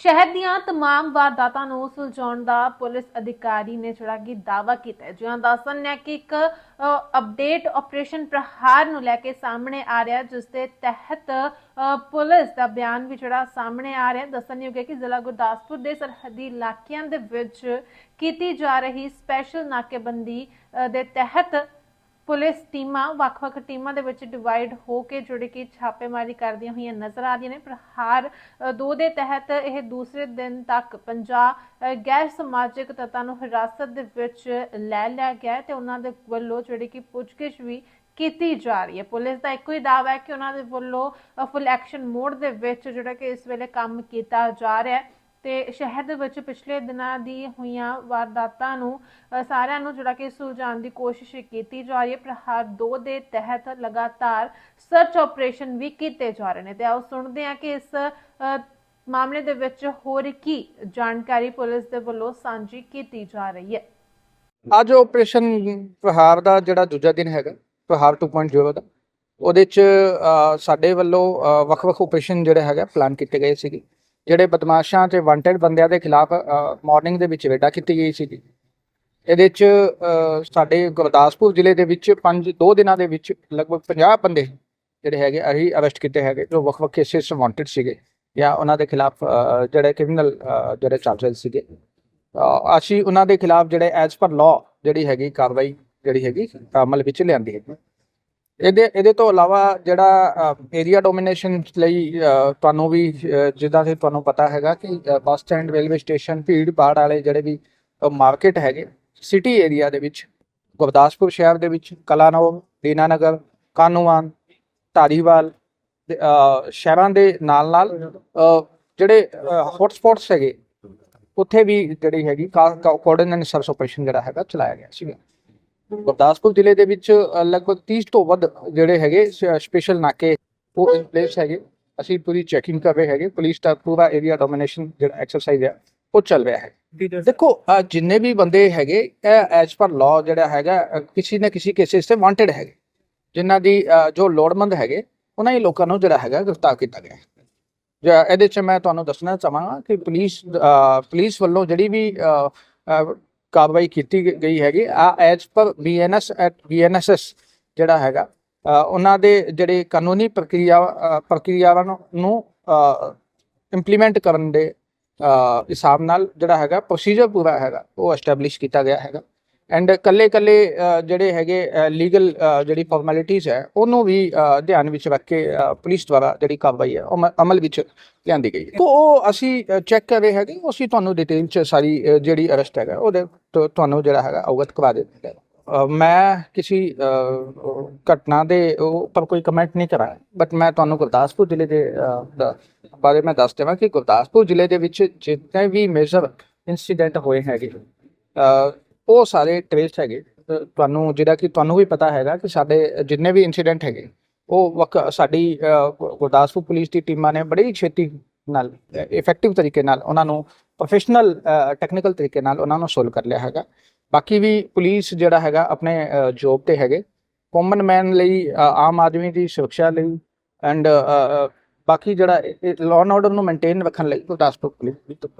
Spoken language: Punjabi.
ਸ਼ਹਿਰ ਦੀਆਂ तमाम ਵਾਰਦਾਤਾਂ ਨੂੰ ਸੁਲਝਾਉਣ ਦਾ ਪੁਲਿਸ ਅਧਿਕਾਰੀ ਨੇ ਜਿਹੜਾ ਕਿ ਦਾਅਵਾ ਕੀਤਾ ਹੈ ਜਿਹਾਂ ਦੱਸਣ ਹੈ ਕਿ ਇੱਕ ਅਪਡੇਟ ਆਪਰੇਸ਼ਨ ਪ੍ਰਹਾਰ ਨੂੰ ਲੈ ਕੇ ਸਾਹਮਣੇ ਆ ਰਿਹਾ ਹੈ, ਜਿਸ ਦੇ ਤਹਿਤ ਅ, ਪੁਲਿਸ ਦਾ ਬਿਆਨ ਵੀ ਜਿਹੜਾ ਸਾਹਮਣੇ ਆ ਰਿਹਾ ਹੈ। ਦੱਸਣਯੋਗ ਹੈ ਕਿ ਜ਼ਿਲ੍ਹਾ ਗੁਰਦਾਸਪੁਰ ਦੇ ਸਰਹੱਦੀ ਇਲਾਕਿਆਂ ਦੇ ਵਿੱਚ ਕੀਤੀ ਜਾ ਰਹੀ ਸਪੈਸ਼ਲ ਨਾਕੇਬੰਦੀ ਅ, ਦੇ ਤਹਿਤ ਪੁਲਿਸ ਟੀਮਾਂ ਵੱਖ-ਵੱਖ ਟੀਮਾਂ ਦੇ ਵਿੱਚ ਡਿਵਾਈਡ ਹੋ ਕੇ ਜਿਹੜੇ ਕਿ ਛਾਪੇਮਾਰੀ ਕਰਦੀਆਂ ਹੋਈਆਂ ਨਜ਼ਰ ਆ ਰਹੀਆਂ ਨੇ ਪ੍ਰਹਾਰ ਅ, ਦੇ ਤਹਿਤ ਇਹ ਦੂਸਰੇ ਦਿਨ ਤੱਕ 50 ਗੈਰ ਸਮਾਜਿਕ ਤੱਤਾਂ ਨੂੰ ਹਿਰਾਸਤ ਦੇ ਵਿੱਚ ਲੈ ਲਿਆ ਗਿਆ ਤੇ ਉਹਨਾਂ ਦੇ ਵੱਲੋਂ ਜਿਹੜੀ ਕਿ ਪੁੱਛਗਿੱਛ ਵੀ ਕੀਤੀ ਜਾ ਰਹੀ ਹੈ। ਪੁਲਿਸ ਦਾ ਇੱਕੋ ਹੀ ਦਾਅਵਾ ਹੈ ਕਿ ਉਹਨਾਂ ਦੇ ਵੱਲੋਂ ਫੁੱਲ ਐਕਸ਼ਨ ਮੋਡ ਦੇ ਵਿੱਚ ਜਿਹੜਾ ਕਿ ਇਸ ਵੇਲੇ ਕੰਮ ਕੀਤਾ ਜਾ ਰਿਹਾ ਹੈ। ਤੇ ਸ਼ਹਿਰ ਦੇ ਵਿੱਚ ਪਿਛਲੇ ਦਿਨਾਂ ਦੀ ਹੋਈਆਂ ਵਾਰਦਾਤਾਂ ਨੂੰ ਸਾਰਿਆਂ ਨੂੰ ਜਿਹੜਾ ਕਿ ਸੁਲਝਾਉਣ ਦੀ ਕੋਸ਼ਿਸ਼ ਕੀਤੀ ਜਾ ਰਹੀ ਹੈ। ਪ੍ਰਹਾਰ 2 ਦੇ ਤਹਿਤ ਲਗਾਤਾਰ ਸਰਚ ਆਪਰੇਸ਼ਨ ਵੀ ਕੀਤੇ ਜਾ ਰਹੇ ਨੇ। ਤੇ ਆਓ ਸੁਣਦੇ ਹਾਂ ਕਿ ਇਸ ਮਾਮਲੇ ਦੇ ਵਿੱਚ ਹੋਰ ਕੀ ਜਾਣਕਾਰੀ ਪੁਲਿਸ ਦੇ ਵੱਲੋਂ ਸਾਂਝੀ ਕੀਤੀ ਜਾ ਰਹੀ ਹੈ। ਅੱਜ ਆਪਰੇਸ਼ਨ ਪ੍ਰਹਾਰ ਦਾ ਜਿਹੜਾ ਦੂਜਾ ਦਿਨ ਹੈਗਾ, ਪ੍ਰਹਾਰ 2.0 ਦਾ, ਉਹਦੇ ਚ ਸਾਡੇ ਵੱਲੋਂ ਵੱਖ-ਵੱਖ ਆਪਰੇਸ਼ਨ ਜਿਹੜੇ ਹੈਗਾ ਪਲਾਨ ਕੀਤੇ ਗਏ ਸੀਗੇ। ਜਿਹੜੇ ਬਦਮਾਸ਼ਾਂ ਤੇ ਵਾਂਟਡ ਬੰਦਿਆਂ ਦੇ ਖਿਲਾਫ ਮਾਰਨਿੰਗ ਦੇ ਵਿੱਚ ਰੇਡਾ ਕੀਤੀ ਗਈ ਸੀਗੀ। ਇਹਦੇ ਚ ਸਾਡੇ ਗੁਰਦਾਸਪੁਰ ਜ਼ਿਲ੍ਹੇ ਦੇ ਵਿੱਚ ਪੰਜ, ਦੋ ਦਿਨਾਂ ਦੇ ਵਿੱਚ ਲਗਭਗ 50 ਬੰਦੇ ਜਿਹੜੇ ਹੈਗੇ ਅਸੀਂ ਅਰੈਸਟ ਕੀਤੇ ਹੈਗੇ, ਜੋ ਵੱਖ-ਵੱਖ ਕੇਸਿਸ ਵਾਂਟਡ ਸੀਗੇ, ਜਾਂ ਉਹਨਾਂ ਦੇ ਖਿਲਾਫ ਜਿਹੜੇ ਕ੍ਰਿਮੀਨਲ ਜਿਹੜੇ ਚੱਲ ਰਹੇ ਸੀਗੇ। ਅਸੀਂ ਉਹਨਾਂ ਦੇ ਖਿਲਾਫ ਜਿਹੜੇ ਐਜ਼ ਪਰ ਲਾਅ ਜਿਹੜੀ ਹੈਗੀ ਕਾਰਵਾਈ ਜਿਹੜੀ ਹੈਗੀ, ਅਮਲ ਵਿੱਚ ਲਿਆਂਦੀ ਹੈਗੀ ਇਹਦੇ ਇਹਦੇ ਤੋਂ ਇਲਾਵਾ ਜਿਹੜਾ ਏਰੀਆ ਡੋਮੀਨੇਸ਼ਨ ਲਈ ਤੁਹਾਨੂੰ ਵੀ ਜਿੱਦਾਂ ਕਿ ਤੁਹਾਨੂੰ ਪਤਾ ਹੈਗਾ ਕਿ ਬੱਸ ਸਟੈਂਡ ਰੇਲਵੇ ਸਟੇਸ਼ਨ ਭੀੜ ਭਾੜ ਵਾਲੇ ਜਿਹੜੇ ਵੀ ਮਾਰਕੀਟ ਹੈਗੇ ਸਿਟੀ ਏਰੀਆ ਦੇ ਵਿੱਚ ਗੁਰਦਾਸਪੁਰ ਸ਼ਹਿਰ ਦੇ ਵਿੱਚ ਕਲਾਨੌਰ ਦੀਨਾਨਗਰ ਕਾਨੂੰਵਾਨ ਧਾਰੀਵਾਲ ਤੇ, ਸ਼ਹਿਰਾਂ ਦੇ ਨਾਲ ਨਾਲ ਜਿਹੜੇ ਹੌਟ ਸਪੌਟਸ ਹੈਗੇ ਉੱਥੇ ਵੀ ਜਿਹੜੀ ਹੈਗੀ ਕੋਆਰਡੀਨੇਸ਼ਨ ਸਰਚ ਆਪਰੇਸ਼ਨ ਜਿਹੜਾ ਹੈਗਾ ਚਲਾਇਆ ਗਿਆ ਸੀਗਾ। ਗੁਰਦਾਸਪੁਰ ਜ਼ਿਲ੍ਹੇ ਦੇ ਵਿੱਚ ਲਗਭਗ 30 ਤੋਂ ਵੱਧ ਜਿਹੜੇ ਹੈਗੇ ਸਪੈਸ਼ਲ ਨਾਕੇ ਉਹ ਇਨ ਪਲੇਸ ਹੈਗੇ। ਅਸੀਂ ਪੂਰੀ ਚੈਕਿੰਗ ਕਰ ਰਹੇ ਹੈਗੇ। ਪੁਲਿਸ ਦਾ ਪੂਰਾ ਏਰੀਆ ਡੋਮੀਨੇਸ਼ਨ ਜਿਹੜਾ ਐਕਸਰਸਾਈਜ਼ ਹੈ ਉਹ ਚੱਲ ਰਿਹਾ ਹੈ। ਦੇਖੋ ਜਿੰਨੇ ਵੀ ਬੰਦੇ ਹੈਗੇ ਇਹ ਐਜ਼ ਪਰ ਲਾਅ ਜਿਹੜਾ ਹੈਗਾ ਕਿਸੇ ਨਾ ਕਿਸੇ ਕੇਸਿਸ ਤੇ ਵਾਂਟਡ ਹੈਗੇ। ਜਿਨ੍ਹਾਂ ਦੀ ਜੋ ਲੋੜਮੰਦ ਹੈਗੇ ਉਹਨਾਂ ਹੀ ਲੋਕਾਂ ਨੂੰ ਜਿਹੜਾ ਹੈਗਾ ਗ੍ਰਿਫਤਾਰ ਕੀਤਾ ਗਿਆ ਹੈ। ਜਾਂ ਇਹਦੇ ਚ ਮੈਂ ਤੁਹਾਨੂੰ ਦੱਸਣਾ ਚਾਹਾਂਗਾ ਕਿ ਪੁਲਿਸ ਪੁਲਿਸ ਵੱਲੋਂ ਜਿਹੜੀ ਵੀ ਕਾਰਵਾਈ ਕੀਤੀ ਗਈ ਹੈਗੀ। ਆ as per BNS at BNSS ਜਿਹੜਾ ਹੈਗਾ ਉਹਨਾਂ ਦੇ ਜਿਹੜੇ ਕਾਨੂੰਨੀ ਪ੍ਰਕਿਰਿਆ ਪ੍ਰਕਿਰਿਆਵਾਂ ਨੂੰ- ਇੰਪਲੀਮੈਂਟ ਕਰਨ ਦੇ ਹਿਸਾਬ ਨਾਲ ਜਿਹੜਾ ਹੈਗਾ ਪ੍ਰੋਸੀਜਰ ਪੂਰਾ ਹੈਗਾ, ਉਹ ਐਸਟੈਬਲਿਸ਼ ਕੀਤਾ ਗਿਆ ਹੈਗਾ। ਐਂਡ ਕੱਲੇ ਕੱਲੇ ਜਿਹੜੇ ਹੈਗੇ ਲੀਗਲ ਜਿਹੜੀ ਫਾਰਮੈਲਿਟੀਜ਼ ਹੈ ਉਹਨੂੰ ਵੀ ਧਿਆਨ ਵਿੱਚ ਰੱਖ ਕੇ ਪੁਲਿਸ ਦੁਆਰਾ ਜਿਹੜੀ ਕਾਰਵਾਈ ਹੈ ਉਹ ਅਮ- ਅਮਲ ਵਿੱਚ ਲਿਆਂਦੀ ਗਈ ਹੈ। ਤੋ ਉਹ ਅਸੀਂ ਚੈੱਕ ਕਰ ਰਹੇ ਹੈਗੇ ਅਸੀਂ ਤੁਹਾਨੂੰ ਡਿਟੇਲ ਚ ਸਾਰੀ ਜਿਹੜੀ ਅਰੈਸਟ ਹੈਗਾ ਉਹਦੇ ਤੋਂ ਤੁਹਾਨੂੰ ਜਿਹੜਾ ਹੈਗਾ ਅਵਗਤ ਕਰਵਾ ਦਿੱਤਾ ਅ, ਮੈਂ ਕਿਸੇ ਘਟਨਾ ਦੇ ਉੱਪਰ ਕੋਈ ਕਮੈਂਟ ਨਹੀਂ ਕਰਾਂ ਬਟ ਮੈਂ ਤੁਹਾਨੂੰ ਗੁਰਦਾਸਪੁਰ ਜ਼ਿਲ੍ਹੇ ਦੇ ਬਾਰੇ ਮੈਂ ਦੱਸ ਦੇਵਾਂ ਕਿ ਗੁਰਦਾਸਪੁਰ ਜ਼ਿਲ੍ਹੇ ਦੇ ਵਿੱਚ ਜਿੰਨੇ ਵੀ ਮੇਜਰ ਇਨਸੀਡੈਂਟ ਹੋਏ ਹੈਗੇ ਅ, ਉਹ ਸਾਰੇ ਟ੍ਰੇਸ ਹੈਗੇ। ਤੁਹਾਨੂੰ ਜਿਹੜਾ ਕਿ ਤੁਹਾਨੂੰ ਵੀ ਪਤਾ ਹੈਗਾ ਕਿ ਸਾਡੇ ਜਿੰਨੇ ਵੀ ਇਨਸੀਡੈਂਟ ਹੈਗੇ ਉਹ ਵਕ ਸਾਡੀ ਗੁਰਦਾਸਪੁਰ ਪੁਲਿਸ ਦੀ ਟੀਮਾਂ ਨੇ ਬੜੀ ਛੇਤੀ ਨਾਲ ਇਫੈਕਟਿਵ ਤਰੀਕੇ ਨਾਲ ਉਹਨਾਂ ਨੂੰ ਪ੍ਰੋਫੈਸ਼ਨਲ ਟੈਕਨੀਕਲ ਤਰੀਕੇ ਨਾਲ ਉਹਨਾਂ ਨੂੰ ਸੋਲਵ ਕਰ ਲਿਆ ਹੈਗਾ। ਬਾਕੀ ਵੀ ਪੁਲਿਸ ਜਿਹੜਾ ਹੈਗਾ ਆਪਣੇ ਜੋਬ ਤੇ ਹੈਗੇ। ਕਾਮਨ ਮੈਨ ਲਈ ਆਮ ਆਦਮੀ ਦੀ ਸੁਰੱਖਿਆ ਲਈ ਐਂਡ ਬਾਕੀ ਜਿਹੜਾ ਲਾਅ ਐਂਡ ਆਰਡਰ ਨੂੰ ਮੇਨਟੇਨ ਰੱਖਣ ਲਈ ਗੁਰਦਾਸਪੁਰ ਪੁਲਿਸ ਵੀ ਤਤਪਰ ਹੈ।